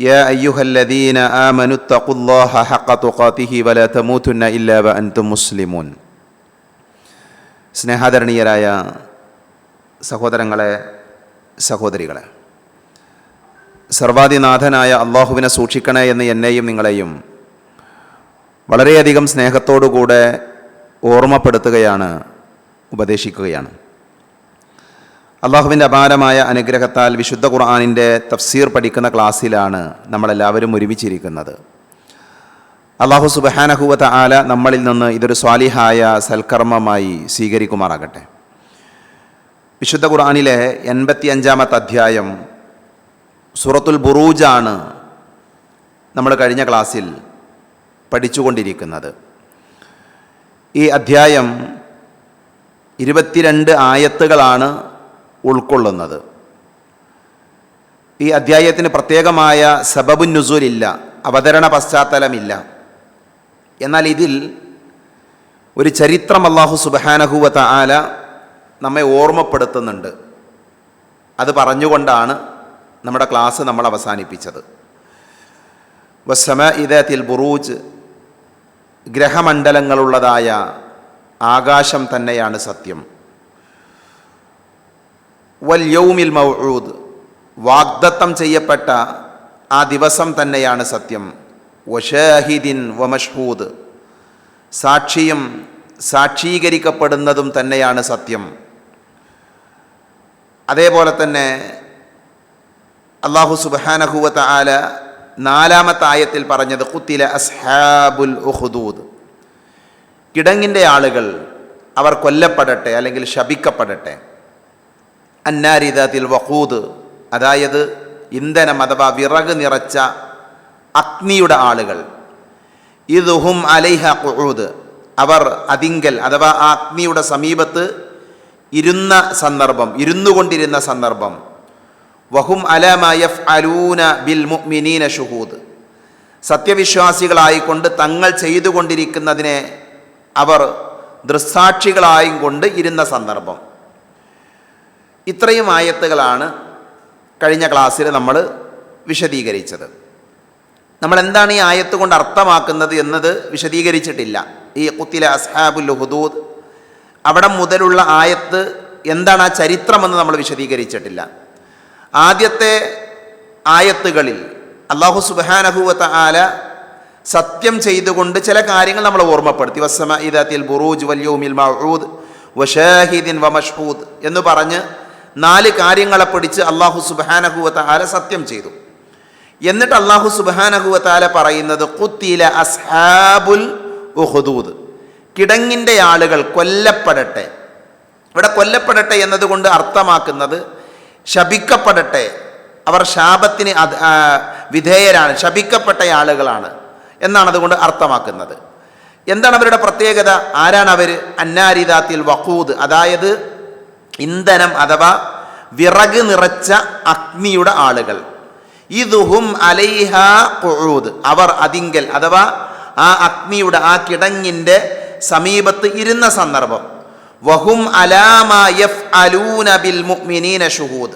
يا أيها الذين آمنوا اتقوا الله حق تقاته ولا تموتن إلا وأنتم مسلمون സ്നേഹാദരണീയരായ സഹോദരങ്ങളെ സഹോദരികളെ സർവാധിനാഥനായ അള്ളാഹുവിനെ സൂക്ഷിക്കണേ എന്ന് എന്നെയും നിങ്ങളെയും വളരെയധികം സ്നേഹത്തോടുകൂടെ ഓർമ്മപ്പെടുത്തുകയാണ് ഉപദേശിക്കുകയാണ് അള്ളാഹുവിന്റെ അപാരമായ അനുഗ്രഹത്താൽ വിശുദ്ധ ഖുർആാനിന്റെ തഫ്സീർ പഠിക്കുന്ന ക്ലാസ്സിലാണ് നമ്മളെല്ലാവരും ഒരുമിച്ചിരിക്കുന്നത്. അള്ളാഹു സുബഹാനഹുവത്ത ആല നമ്മളിൽ നിന്ന് ഇതൊരു സ്വാലിഹായ സൽക്കർമ്മമായി സ്വീകരിക്കുമാറാകട്ടെ. വിശുദ്ധ ഖുർആാനിലെ എൺപത്തി അഞ്ചാമത്തെ അധ്യായം സുറത്തുൽ ബുറൂജാണ് നമ്മൾ കഴിഞ്ഞ ക്ലാസ്സിൽ പഠിച്ചുകൊണ്ടിരിക്കുന്നത്. ഈ അധ്യായം ഇരുപത്തിരണ്ട് ആയത്തുകളാണ് ഉൾക്കൊള്ളുന്നത്. ഈ അധ്യായത്തിന് പ്രത്യേകമായ സബബുൻ നുസൂലില്ല അവതരണ പശ്ചാത്തലമില്ല. എന്നാൽ ഇതിൽ ഒരു ചരിത്രം അള്ളാഹു സുബഹാനഹുവത്ത ആല നമ്മെ ഓർമ്മപ്പെടുത്തുന്നുണ്ട്. അത് പറഞ്ഞുകൊണ്ടാണ് നമ്മുടെ ക്ലാസ് നമ്മൾ അവസാനിപ്പിച്ചത്. വസമ ഇദത്തിൽ ബുറൂജ് ഗ്രഹമണ്ഡലങ്ങളുള്ളതായ ആകാശം തന്നെയാണ് സത്യം. വൽ യൗമിൽ മൗഊദ്. വാഗ്ദത്തം ചെയ്യപ്പെട്ട ആ ദിവസം തന്നെയാണ് സത്യം. വഷാഹിദിൻ വമഷ്ഹൂദ് സാക്ഷിയും സാക്ഷീകരിക്കപ്പെടുന്നതും തന്നെയാണ് സത്യം. അതേപോലെ തന്നെ അള്ളാഹു സുബാനഹുവത്ത ആല നാലാമത്തെ ആയത്തിൽ പറഞ്ഞത് കുത്തില അസ്ഹാബുൽ ഉഹുദൂദ് കിടങ്ങിന്റെ ആളുകൾ അവർ കൊല്ലപ്പെടട്ടെ അല്ലെങ്കിൽ ശപിക്കപ്പെടട്ടെ. അന്നാരിദത്തിൽ വഖൂദ്. അതായത് ഇന്ധനം അഥവാ വിറക് നിറച്ച അഗ്നിയുടെ ആളുകൾ. ഇതുഹും അലൈഹ കുഴൂദ് അവർ അതിങ്കൽ അഥവാ ആ അഗ്നിയുടെ സമീപത്ത് ഇരുന്ന സന്ദർഭം ഇരുന്നു കൊണ്ടിരുന്ന സന്ദർഭം. വഹും അലമയഫ് അലൂന ബിൽ മുഅ്മിനീന ഷുഹൂദ്. സത്യവിശ്വാസികളായിക്കൊണ്ട് തങ്ങൾ ചെയ്തുകൊണ്ടിരിക്കുന്നതിനെ അവർ ദൃസാക്ഷികളായും കൊണ്ട് ഇരുന്ന സന്ദർഭം. ഇത്രയും ആയത്തുകളാണ് കഴിഞ്ഞ ക്ലാസ്സിൽ നമ്മൾ വിശദീകരിച്ചത്. നമ്മൾ എന്താണ് ഈ ആയത്ത് കൊണ്ട് അർത്ഥമാക്കുന്നത് എന്നത് വിശദീകരിച്ചിട്ടില്ല. ഈ കുത്തിലെ അസ്ഹാബുൽ ഹുദൂദ് അവിടെ മുതലുള്ള ആയത്ത് എന്താണ് ആ ചരിത്രമെന്ന് നമ്മൾ വിശദീകരിച്ചിട്ടില്ല. ആദ്യത്തെ ആയത്തുകളിൽ അള്ളാഹു സുബാനഹുവത്ത ആല സത്യം ചെയ്തുകൊണ്ട് ചില കാര്യങ്ങൾ നമ്മൾ ഓർമ്മപ്പെടുത്തി. വസ്സമ ഇദാത്തിൽ ബുറൂജ് വല്യൂമിൽ മഹൂദ് വഷാഹിദിൻ വമഷ്ഹൂദ് എന്ന് പറഞ്ഞ് നാല് കാര്യങ്ങളെ പിടിച്ച് അള്ളാഹു സുബാനഹുവത്ത ആല സത്യം ചെയ്തു. എന്നിട്ട് അള്ളാഹു സുബാനഹുവത്താല പറയുന്നത് കുത്തില അസ്ഹാബുൽ ഉഹുദൂദ് കിടങ്ങിന്റെ ആളുകൾ കൊല്ലപ്പെടട്ടെ. ഇവിടെ കൊല്ലപ്പെടട്ടെ എന്നതുകൊണ്ട് അർത്ഥമാക്കുന്നത് ശപിക്കപ്പെടട്ടെ. അവർ ശാപത്തിന് വിധേയരാണ് ശപിക്കപ്പെട്ട ആളുകളാണ് എന്നാണ് അതുകൊണ്ട് അർത്ഥമാക്കുന്നത്. എന്താണ് അവരുടെ പ്രത്യേകത? ആരാണ് അവർ അന്നാരിദാത്തിൽ വഖൂദ് അതായത് ഇന്ധനം അഥവാ വിറക് നിറച്ച അഗ്നിയുടെ ആളുകൾ. ഇതുഹും അലൈഹ ഖുഊദ്. അവർ അതിങ്കൽ അഥവാ ആ അഗ്നിയുടെ ആ കിടങ്ങിന്റെ സമീപത്ത് ഇരുന്ന സന്ദർഭം. വഹും അലാമയഫ് അലൂനബിൽ അലൂന ബിൽ മുഅ്മിനീന ഷുഹൂദ്.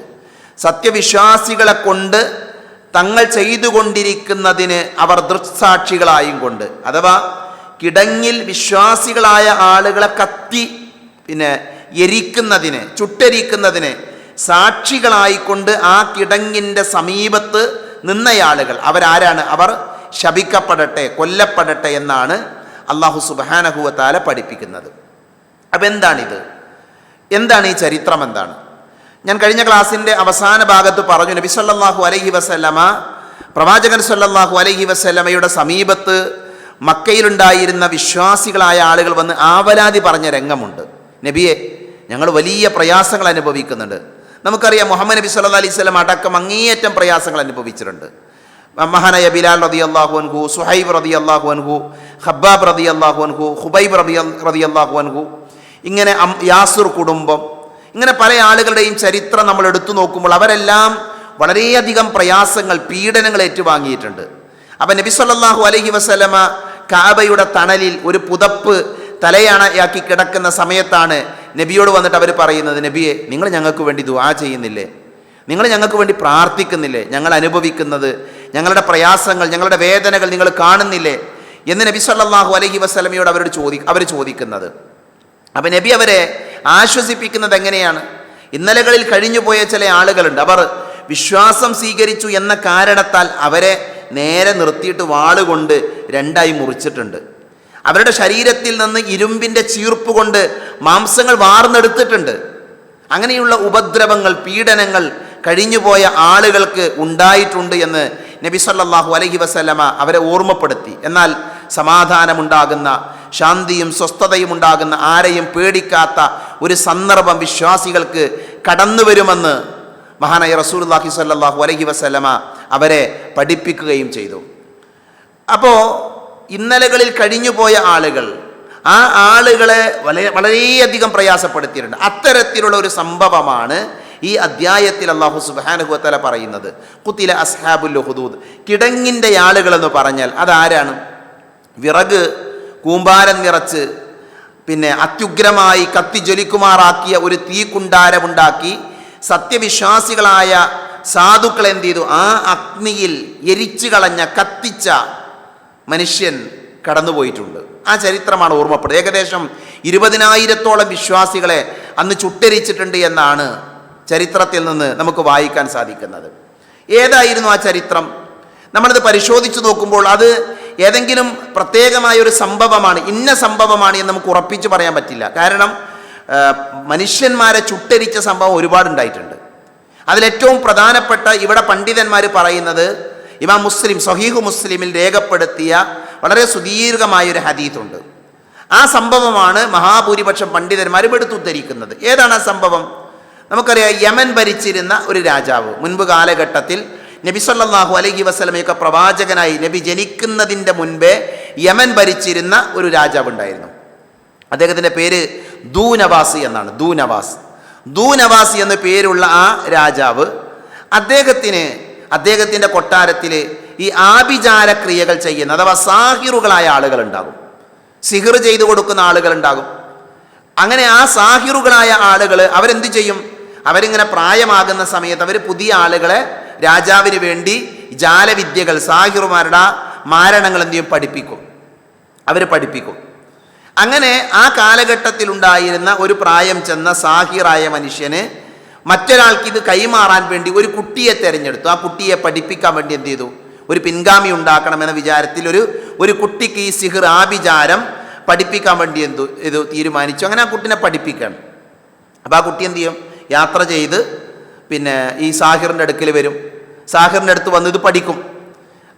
സത്യവിശ്വാസികളെ കൊണ്ട് തങ്ങൾ ചെയ്തുകൊണ്ടിരിക്കുന്നതിന് അവർ ദൃക്സാക്ഷികളായും കൊണ്ട്. അഥവാ കിടങ്ങിൽ വിശ്വാസികളായ ആളുകളെ കത്തി പിന്നെ എരിക്കുന്നതിന് ചുട്ടരിക്കുന്നതിന് സാക്ഷികളായിക്കൊണ്ട് ആ കിടങ്ങിന്റെ സമീപത്ത് നിന്നയാളുകൾ. അവരാരാണ്? അവർ ശപിക്കപ്പെടട്ടെ കൊല്ലപ്പെടട്ടെ എന്നാണ് അള്ളാഹു സുബാനഹുവത്താല പഠിപ്പിക്കുന്നത്. അപ്പം എന്താണിത്? എന്താണ് ഈ ചരിത്രം എന്താണ്? ഞാൻ കഴിഞ്ഞ ക്ലാസ്സിന്റെ അവസാന ഭാഗത്ത് പറഞ്ഞു നബി സല്ലാഹു അലൈഹി വസല്ലമ പ്രവാചകൻ സല്ലാഹു അലൈഹി വസല്ലമയുടെ സമീപത്ത് മക്കയിലുണ്ടായിരുന്ന വിശ്വാസികളായ ആളുകൾ വന്ന് ആവലാതി പറഞ്ഞ രംഗമുണ്ട്. നബിയെ ഞങ്ങൾ വലിയ പ്രയാസങ്ങൾ അനുഭവിക്കുന്നുണ്ട്. നമുക്കറിയാം മുഹമ്മദ് നബി സല്ലാ അലൈഹി സ്വലം അടക്കം അങ്ങേയറ്റം പ്രയാസങ്ങൾ അനുഭവിച്ചിട്ടുണ്ട്. മഹാനായ ബിലാൽ റതി അള്ളാഹു അൻഹു സുഹൈബ് റതി അള്ളാഹു അൻഹു ഹബ്ബാബ് റതി അള്ളാഹു അൻഹു ഹുബൈബ് റബി റതി അള്ളാഹു അൻഹു. ഇങ്ങനെ യാസുർ കുടുംബം ഇങ്ങനെ പല ആളുകളുടെയും ചരിത്രം നമ്മൾ എടുത്തു നോക്കുമ്പോൾ അവരെല്ലാം വളരെയധികം പ്രയാസങ്ങൾ പീഡനങ്ങൾ ഏറ്റുവാങ്ങിയിട്ടുണ്ട്. അപ്പം നബി സല്ലാഹു അലഹി വസല്ലമ കാബയുടെ തണലിൽ ഒരു പുതപ്പ് തലയണയാക്കി കിടക്കുന്ന സമയത്താണ് നബിയോട് വന്നിട്ട് അവർ പറയുന്നത് നബിയെ നിങ്ങൾ ഞങ്ങൾക്ക് വേണ്ടി ദുആ ചെയ്യുന്നില്ലേ? നിങ്ങൾ ഞങ്ങൾക്ക് വേണ്ടി പ്രാർത്ഥിക്കുന്നില്ലേ? ഞങ്ങൾ അനുഭവിക്കുന്നത് ഞങ്ങളുടെ പ്രയാസങ്ങൾ ഞങ്ങളുടെ വേദനകൾ നിങ്ങൾ കാണുന്നില്ലേ? എന്ന് നബി സല്ലാഹു അലഹി വസല്ലമയോട് അവരോട് ചോദി അവർ ചോദിക്കുന്നത്. അപ്പം നബി അവരെ ആശ്വസിപ്പിക്കുന്നത് എങ്ങനെയാണ്? ഇന്നലകളിൽ കഴിഞ്ഞുപോയ ചില ആളുകളുണ്ട്. അവർ വിശ്വാസം സ്വീകരിച്ചു എന്ന കാരണത്താൽ അവരെ നേരെ നിർത്തിയിട്ട് വാളുകൊണ്ട് രണ്ടായി മുറിച്ചിട്ടുണ്ട്. അവരുടെ ശരീരത്തിൽ നിന്ന് ഇരുമ്പിന്റെ ചീർപ്പ് കൊണ്ട് മാംസങ്ങൾ വാർന്നെടുത്തിട്ടുണ്ട്. അങ്ങനെയുള്ള ഉപദ്രവങ്ങൾ പീഡനങ്ങൾ കഴിഞ്ഞുപോയ ആളുകൾക്ക് ഉണ്ടായിട്ടുണ്ട് എന്ന് നബി സല്ലാഹു അലഹി വസ്ലമ അവരെ ഓർമ്മപ്പെടുത്തി. എന്നാൽ സമാധാനമുണ്ടാകുന്ന ശാന്തിയും സ്വസ്ഥതയും ഉണ്ടാകുന്ന ആരെയും പേടിക്കാത്ത ഒരു സന്ദർഭം വിശ്വാസികൾക്ക് കടന്നു വരുമെന്ന് മഹാനായ റസൂലുള്ളാഹി സല്ലാഹു അലഹി വസ്ലമ അവരെ പഠിപ്പിക്കുകയും ചെയ്തു. അപ്പോൾ ഇന്നലകളിൽ കഴിഞ്ഞുപോയ ആളുകൾ ആ ആളുകളെ വളരെ വളരെയധികം പ്രയാസപ്പെടുത്തിയിട്ടുണ്ട്. അത്തരത്തിലുള്ള ഒരു സംഭവമാണ് ഈ അദ്ധ്യായത്തിൽ അള്ളാഹു സുബാനുഹുത്തല പറയുന്നത്. കുത്തില അസ്ഹാബുൽ ഹുദൂദ്. കിടങ്ങിന്റെ ആളുകൾ എന്ന് പറഞ്ഞാൽ അതാരാണ്? വിറക് കൂമ്പാരം നിറച്ച് പിന്നെ അത്യുഗ്രമായി കത്തിജ്വലിക്കുമാറാക്കിയ ഒരു തീക്കുണ്ടാരമുണ്ടാക്കി സത്യവിശ്വാസികളായ സാധുക്കൾ എന്ത് ചെയ്തു? ആ അഗ്നിയിൽ എരിച്ചു കളഞ്ഞ കത്തിച്ച മനുഷ്യൻ കടന്നുപോയിട്ടുണ്ട്. ആ ചരിത്രമാണ് ഓർമ്മപ്പെടുന്നത്. ഏകദേശം ഇരുപതിനായിരത്തോളം വിശ്വാസികളെ അന്ന് ചുട്ടരിച്ചിട്ടുണ്ട് എന്നാണ് ചരിത്രത്തിൽ നിന്ന് നമുക്ക് വായിക്കാൻ സാധിക്കുന്നത്. ഏതായിരുന്നു ആ ചരിത്രം? നമ്മളിത് പരിശോധിച്ച് നോക്കുമ്പോൾ അത് ഏതെങ്കിലും പ്രത്യേകമായ ഒരു സംഭവമാണ് ഇന്ന സംഭവമാണ് എന്ന് നമുക്ക് ഉറപ്പിച്ച് പറയാൻ പറ്റില്ല. കാരണം മനുഷ്യന്മാരെ ചുട്ടരിച്ച സംഭവം ഒരുപാടുണ്ടായിട്ടുണ്ട്. അതിലേറ്റവും പ്രധാനപ്പെട്ട ഇവിടെ പണ്ഡിതന്മാർ പറയുന്നത് ഇമാം മുസ്ലിം സഹീഹു മുസ്ലിമിൽ രേഖപ്പെടുത്തിയ വളരെ സുദീർഘമായ ഒരു ഹദീത്തുണ്ട്. ആ സംഭവമാണ് മഹാഭൂരിപക്ഷം പണ്ഡിതന്മാരും എടുത്തുദ്ധരിക്കുന്നത് ഏതാണ് ആ സംഭവം? നമുക്കറിയാം യമൻ ഭരിച്ചിരുന്ന ഒരു രാജാവ്. മുൻപ് കാലഘട്ടത്തിൽ നബി സല്ലാഹു അലൈഹി വസ്ലമയൊക്കെ പ്രവാചകനായി നബി ജനിക്കുന്നതിന്റെ മുൻപേ യമൻ ഭരിച്ചിരുന്ന ഒരു രാജാവ് ഉണ്ടായിരുന്നു. അദ്ദേഹത്തിന്റെ പേര് ദൂനവാസ് എന്നാണ്. ദൂനവാസ്. ദൂനവാസ് എന്ന പേരുള്ള ആ രാജാവ് അദ്ദേഹത്തിന് അദ്ദേഹത്തിന്റെ കൊട്ടാരത്തിൽ ഈ ആഭിചാര ക്രിയകൾ ചെയ്യുന്ന അഥവാ സാഹിറുകളായ ആളുകൾ ഉണ്ടാകും സിഹിർ ചെയ്തു കൊടുക്കുന്ന ആളുകൾ ഉണ്ടാകും അങ്ങനെ ആ സാഹിറുകളായ ആളുകൾ അവരെന്ത് ചെയ്യും? അവരിങ്ങനെ പ്രായമാകുന്ന സമയത്ത് അവർ പുതിയ ആളുകളെ രാജാവിന് വേണ്ടി ജാലവിദ്യകൾ സാഹിറുമാരുടെ മാരണങ്ങൾ എന്ത് ചെയ്യും? പഠിപ്പിക്കും. അവർ പഠിപ്പിക്കും. അങ്ങനെ ആ കാലഘട്ടത്തിലുണ്ടായിരുന്ന ഒരു പ്രായം ചെന്ന സാഹിറായ മനുഷ്യന് മറ്റൊരാൾക്ക് ഇത് കൈമാറാൻ വേണ്ടി ഒരു കുട്ടിയെ തിരഞ്ഞെടുത്തു. ആ കുട്ടിയെ പഠിപ്പിക്കാൻ വേണ്ടി എന്ത് ചെയ്തു? ഒരു പിൻഗാമി ഉണ്ടാക്കണമെന്ന വിചാരത്തിൽ ഒരു ഒരു കുട്ടിക്ക് ഈ സിഹിർ ആ വിചാരം പഠിപ്പിക്കാൻ വേണ്ടി എന്തു ഇത് തീരുമാനിച്ചു. അങ്ങനെ ആ കുട്ടിനെ പഠിപ്പിക്കണം. അപ്പോൾ ആ കുട്ടി എന്ത് ചെയ്യും? യാത്ര ചെയ്ത് പിന്നെ ഈ സാഹിറിന്റെ അടുക്കൽ വരും. സാഹിറിന്റെ അടുത്ത് വന്ന് ഇത് പഠിക്കും.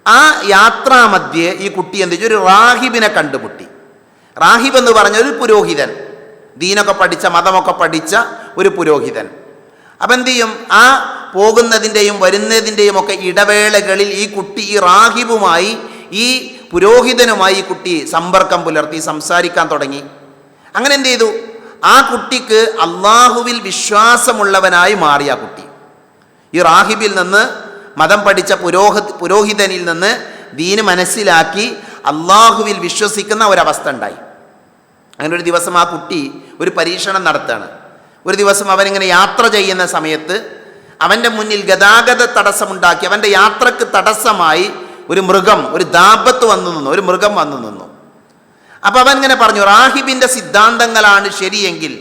ആ യാത്രാമധ്യേ ഈ കുട്ടി എന്ത് ഒരു റാഹിബിനെ കണ്ടുമുട്ടി. റാഹിബ് എന്ന് പറഞ്ഞ ഒരു പുരോഹിതൻ. ദീനൊക്കെ പഠിച്ച മതമൊക്കെ പഠിച്ച ഒരു പുരോഹിതൻ. അപ്പം എന്ത് ചെയ്യും ആ പോകുന്നതിന്റെയും വരുന്നതിന്റെയും ഒക്കെ ഇടവേളകളിൽ ഈ കുട്ടി ഈ റാഹിബുമായി ഈ പുരോഹിതനുമായി ഈ കുട്ടി സമ്പർക്കം പുലർത്തി സംസാരിക്കാൻ തുടങ്ങി. അങ്ങനെ എന്ത് ചെയ്തു? ആ കുട്ടിക്ക് അള്ളാഹുവിൽ വിശ്വാസമുള്ളവനായി മാറി ആ കുട്ടി. ഈ റാഹിബിൽ നിന്ന് മതം പഠിച്ച പുരോഹ പുരോഹിതനിൽ നിന്ന് ദീന് മനസ്സിലാക്കി അള്ളാഹുവിൽ വിശ്വസിക്കുന്ന ഒരവസ്ഥ ഉണ്ടായി. അങ്ങനെ ഒരു ദിവസം ആ കുട്ടി ഒരു പരീക്ഷണം നടത്തുകയാണ്. ഒരു ദിവസം അവനിങ്ങനെ യാത്ര ചെയ്യുന്ന സമയത്ത് അവന്റെ മുന്നിൽ ഗതാഗത തടസ്സമുണ്ടാക്കി അവന്റെ യാത്രയ്ക്ക് തടസ്സമായി ഒരു മൃഗം ഒരു ദാപത്ത് വന്നു നിന്നു ഒരു മൃഗം വന്നു നിന്നു. അപ്പോൾ അവൻ ഇങ്ങനെ പറഞ്ഞു റാഹിബിന്റെ സിദ്ധാന്തങ്ങളാണ് ശരിയെങ്കിൽ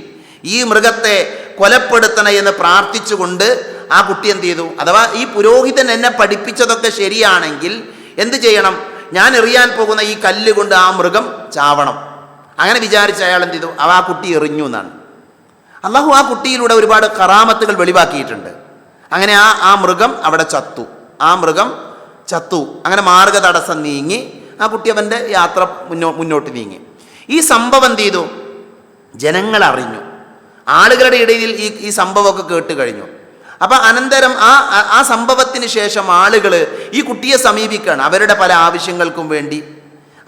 ഈ മൃഗത്തെ കൊലപ്പെടുത്തണ എന്ന് പ്രാർത്ഥിച്ചുകൊണ്ട് ആ കുട്ടി എന്ത് ചെയ്തു? അഥവാ ഈ പുരോഹിതൻ എന്നെ പഠിപ്പിച്ചതൊക്കെ ശരിയാണെങ്കിൽ എന്ത് ചെയ്യണം? ഞാൻ എറിയാൻ പോകുന്ന ഈ കല്ല് കൊണ്ട് ആ മൃഗം ചാവണം. അങ്ങനെ വിചാരിച്ച അയാൾ എന്ത് ചെയ്തു? അവ ആ കുട്ടി എറിഞ്ഞു എന്നാണ്. അള്ളാഹു ആ കുട്ടിയിലൂടെ ഒരുപാട് കറാമത്തുകൾ വെളിവാക്കിയിട്ടുണ്ട്. അങ്ങനെ ആ ആ മൃഗം അവിടെ ചത്തു. ആ മൃഗം ചത്തു. അങ്ങനെ മാർഗ തടസ്സം നീങ്ങി. ആ കുട്ടി അവന്റെ യാത്ര മുന്നോ മുന്നോട്ട് നീങ്ങി. ഈ സംഭവം എന്ത് ചെയ്തു? ജനങ്ങൾ അറിഞ്ഞു. ആളുകളുടെ ഇടയിൽ ഈ ഈ സംഭവമൊക്കെ കേട്ട് കഴിഞ്ഞു. അപ്പം അനന്തരം ആ ആ- സംഭവത്തിന് ശേഷം ആളുകൾ ഈ കുട്ടിയെ സമീപിക്കുകയാണ്. അവരുടെ പല ആവശ്യങ്ങൾക്കും വേണ്ടി.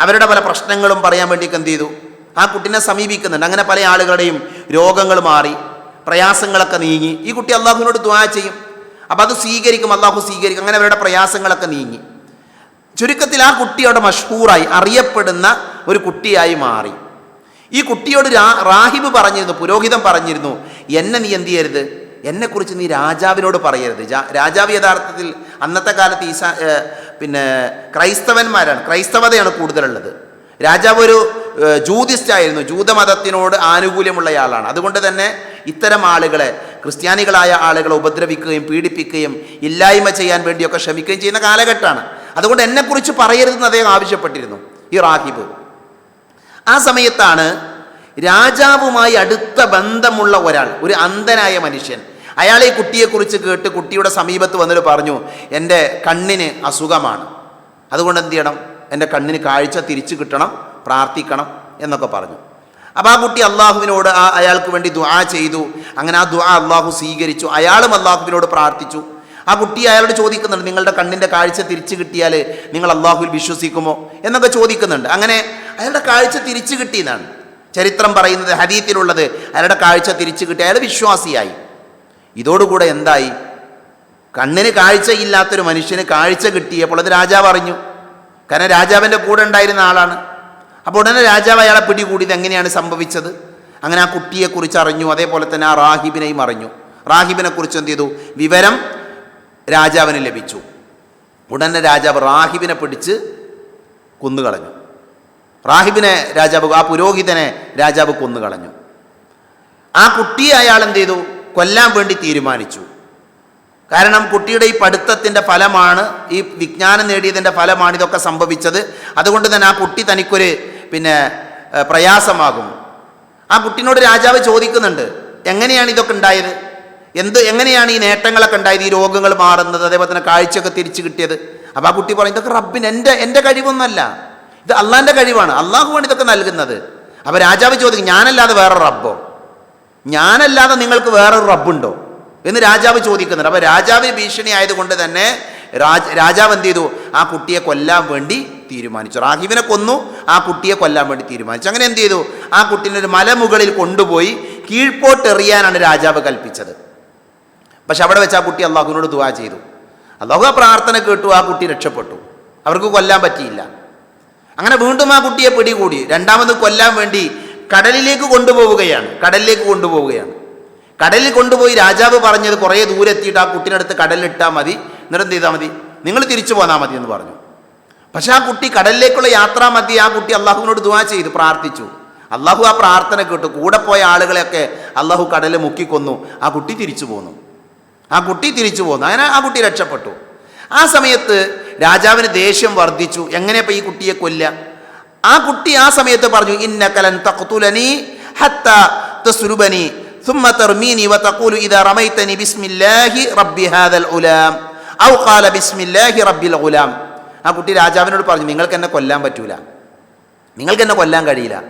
അവരുടെ പല പ്രശ്നങ്ങളും പറയാൻ വേണ്ടിയൊക്കെ എന്ത് ചെയ്തു? ആ കുട്ടിനെ സമീപിക്കുന്നുണ്ട്. അങ്ങനെ പല ആളുകളുടെയും രോഗങ്ങൾ മാറി പ്രയാസങ്ങളൊക്കെ നീങ്ങി. ഈ കുട്ടി അള്ളാഹുവിനോട് ദ്വാ ചെയ്യും. അപ്പം അത് സ്വീകരിക്കും അള്ളാഹു സ്വീകരിക്കും. അങ്ങനെ അവരുടെ പ്രയാസങ്ങളൊക്കെ നീങ്ങി. ചുരുക്കത്തിൽ ആ കുട്ടിയോട് മഷ്ഹൂറായി അറിയപ്പെടുന്ന ഒരു കുട്ടിയായി മാറി. ഈ കുട്ടിയോട് റാഹിബ് പറഞ്ഞിരുന്നു പുരോഹിതൻ പറഞ്ഞിരുന്നു എന്നെ നീ എന്ത് ചെയ്യരുത്? എന്നെക്കുറിച്ച് നീ രാജാവിനോട് പറയരുത്. രാജാവ് യഥാർത്ഥത്തിൽ അന്നത്തെ കാലത്ത് ഈസ പിന്നെ ക്രൈസ്തവന്മാരാണ്. ക്രൈസ്തവതയാണ് കൂടുതലുള്ളത്. രാജാവ് ഒരു ഏ, ജൂതിസ്റ്റ് ആയിരുന്നു ജൂതമതത്തിനോട് ആനുകൂല്യമുള്ളയാളാണ്. അതുകൊണ്ട് തന്നെ ഇത്തരം ആളുകളെ ക്രിസ്ത്യാനികളായ ആളുകളെ ഉപദ്രവിക്കുകയും പീഡിപ്പിക്കുകയും ഇല്ലായ്മ ചെയ്യാൻ വേണ്ടിയൊക്കെ ശ്രമിക്കുകയും ചെയ്യുന്ന കാലഘട്ടമാണ്. അതുകൊണ്ട് എന്നെക്കുറിച്ച് പറയരുതെന്ന് അദ്ദേഹം ആവശ്യപ്പെട്ടിരുന്നു ഈ റാഹിബ് ആ സമയത്താണ് രാജാവുമായി അടുത്ത ബന്ധമുള്ള ഒരാൾ ഒരു അന്ധനായ മനുഷ്യൻ. അയാൾ ഈ കുട്ടിയെക്കുറിച്ച് കേട്ട് കുട്ടിയുടെ സമീപത്ത് വന്നിട്ട് പറഞ്ഞു എന്റെ കണ്ണിന് അസുഖമാണ്. അതുകൊണ്ട് എന്ത് ചെയ്യണം? എന്റെ കണ്ണിന് കാഴ്ച തിരിച്ചു കിട്ടണം. പ്രാർത്ഥിക്കണം എന്നൊക്കെ പറഞ്ഞു. അപ്പോൾ ആ കുട്ടി അള്ളാഹുവിനോട് ആ അയാൾക്ക് വേണ്ടി ദുആ ചെയ്തു. അങ്ങനെ ആ ദുആ അള്ളാഹു സ്വീകരിച്ചു. അയാളും അള്ളാഹുവിനോട് പ്രാർത്ഥിച്ചു. ആ കുട്ടി അയാളോട് ചോദിക്കുന്നുണ്ട് നിങ്ങളുടെ കണ്ണിന്റെ കാഴ്ച തിരിച്ചു കിട്ടിയാൽ നിങ്ങൾ അള്ളാഹുവിൽ വിശ്വസിക്കുമോ? എന്നൊക്കെ ചോദിക്കുന്നുണ്ട്. അങ്ങനെ അയാളുടെ കാഴ്ച തിരിച്ചു കിട്ടിയെന്നാണ് ചരിത്രം പറയുന്നത് ഹദീത്തിലുള്ളത്. അയാളുടെ കാഴ്ച തിരിച്ചു കിട്ടി. അയാൾ വിശ്വാസിയായി. ഇതോടുകൂടെ എന്തായി? കണ്ണിന് കാഴ്ച കാഴ്ചയില്ലാത്തൊരു മനുഷ്യന് കാഴ്ച കിട്ടിയപ്പോൾ അത് രാജാവ് അറിഞ്ഞു. കാരണം രാജാവിന്റെ കൂടെ ഉണ്ടായിരുന്ന ആളാണ്. അപ്പോൾ ഉടനെ രാജാവ് അയാളെ പിടികൂടിയത് എങ്ങനെയാണ് സംഭവിച്ചത്? അങ്ങനെ ആ കുട്ടിയെക്കുറിച്ച് അറിഞ്ഞു. അതേപോലെ തന്നെ ആ റാഹിബിനെയും അറിഞ്ഞു. റാഹിബിനെക്കുറിച്ച് എന്ത് ചെയ്തു? വിവരം രാജാവിന് ലഭിച്ചു. ഉടനെ രാജാവ് റാഹിബിനെ പിടിച്ച് കൊന്നുകളഞ്ഞു. റാഹിബിനെ രാജാവ് ആ പുരോഹിതനെ രാജാവ് കൊന്നുകളഞ്ഞു. ആ കുട്ടിയെ അയാൾ എന്ത് ചെയ്തു? കൊല്ലാൻ വേണ്ടി തീരുമാനിച്ചു. കാരണം കുട്ടിയുടെ ഈ പഠിത്തത്തിന്റെ ഫലമാണ് ഈ വിജ്ഞാനം നേടിയതിന്റെ ഫലമാണ് ഇതൊക്കെ സംഭവിച്ചത്. അതുകൊണ്ട് തന്നെ ആ കുട്ടി തനിക്കൊരു പിന്നെ പ്രയാസമാകും. ആ കുട്ടിനോട് രാജാവ് ചോദിക്കുന്നുണ്ട് എങ്ങനെയാണ് ഇതൊക്കെ ഉണ്ടായത്? എന്ത് എങ്ങനെയാണ് ഈ നേട്ടങ്ങളൊക്കെ ഉണ്ടായത് ഈ രോഗങ്ങൾ മാറുന്നത് അതേപോലെ തന്നെ കാഴ്ചയൊക്കെ തിരിച്ചു കിട്ടിയത്? അപ്പോൾ ആ കുട്ടി പറയും ഇതൊക്കെ റബ്ബിന് എന്റെ എന്റെ കഴിവൊന്നല്ല. ഇത് അള്ളാന്റെ കഴിവാണ്. അള്ളാഹുവാണ് ഇതൊക്കെ നൽകുന്നത്. അപ്പോൾ രാജാവ് ചോദിക്കും ഞാനല്ലാതെ വേറെ റബ്ബോ? ഞാനല്ലാതെ നിങ്ങൾക്ക് വേറൊരു റബ്ബുണ്ടോ? എന്ന് രാജാവ് ചോദിക്കുന്നുണ്ട്. അപ്പോൾ രാജാവിന് ഭീഷണി ആയതുകൊണ്ട് തന്നെ രാജ രാജാവ് എന്ത് ചെയ്തു? ആ കുട്ടിയെ കൊല്ലാൻ വേണ്ടി തീരുമാനിച്ചു. റാഹിബിനെ കൊന്നു ആ കുട്ടിയെ കൊല്ലാൻ വേണ്ടി തീരുമാനിച്ചു. അങ്ങനെ എന്ത് ചെയ്തു? ആ കുട്ടീനെ ഒരു മലമുകളിൽ കൊണ്ടുപോയി കീഴ്പോട്ടെറിയാനാണ് രാജാവ് കൽപ്പിച്ചത്. പക്ഷെ അവിടെ വെച്ച് ആ കുട്ടി അള്ളാഹുവിനോട് ദുവാ ചെയ്തു. അള്ളാഹു ആ പ്രാർത്ഥന കേട്ടു ആ കുട്ടി രക്ഷപ്പെട്ടു. അവർക്ക് കൊല്ലാൻ പറ്റിയില്ല. അങ്ങനെ വീണ്ടും ആ കുട്ടിയെ പിടികൂടി. രണ്ടാമത് കൊല്ലാൻ വേണ്ടി കടലിലേക്ക് കൊണ്ടുപോവുകയാണ്. കടലിലേക്ക് കൊണ്ടുപോവുകയാണ്. കടലിൽ കൊണ്ടുപോയി രാജാവ് പറഞ്ഞത് കുറേ ദൂരെത്തിയിട്ട് ആ കുട്ടീനടുത്ത് കടലിലിട്ടാൽ മതി. എന്നിട്ട് എന്ത് ചെയ്താൽ മതി? നിങ്ങൾ തിരിച്ചു പോന്നാൽ മതി എന്ന് പറഞ്ഞു. പക്ഷെ ആ കുട്ടി കടലിലേക്കുള്ള യാത്രാ മധ്യ ആ കുട്ടി അള്ളാഹുവിനോട് ദുവാ ചെയ്തു പ്രാർത്ഥിച്ചു അള്ളാഹു ആ പ്രാർത്ഥന കേട്ടു കൂടെ പോയ ആളുകളെയൊക്കെ അള്ളാഹു കടലിൽ മുക്കിക്കൊന്നു ആ കുട്ടി തിരിച്ചു പോന്നു ആ കുട്ടി തിരിച്ചു പോന്നു അങ്ങനെ ആ കുട്ടി രക്ഷപ്പെട്ടു ആ സമയത്ത് രാജാവിന് ദേഷ്യം വർദ്ധിച്ചു എങ്ങനെ ഇപ്പൊ ഈ കുട്ടിയെ കൊല്ല ആ കുട്ടി ആ സമയത്ത് പറഞ്ഞു ഇന്നകലൻ തഖ്തുലനി ഹത്ത തസ്രുബനി ثم ترميني وتقول إذا رميتني بسم الله رب هذا الغلام أو قال بسم الله رب الغلام ആ കുട്ടി രാജാവിനോട് പറഞ്ഞു നിങ്ങൾക്ക് എന്നെ കൊല്ലാൻ പറ്റൂല. നിങ്ങൾക്ക് എന്നെ കൊല്ലാൻ കഴിയില്ല.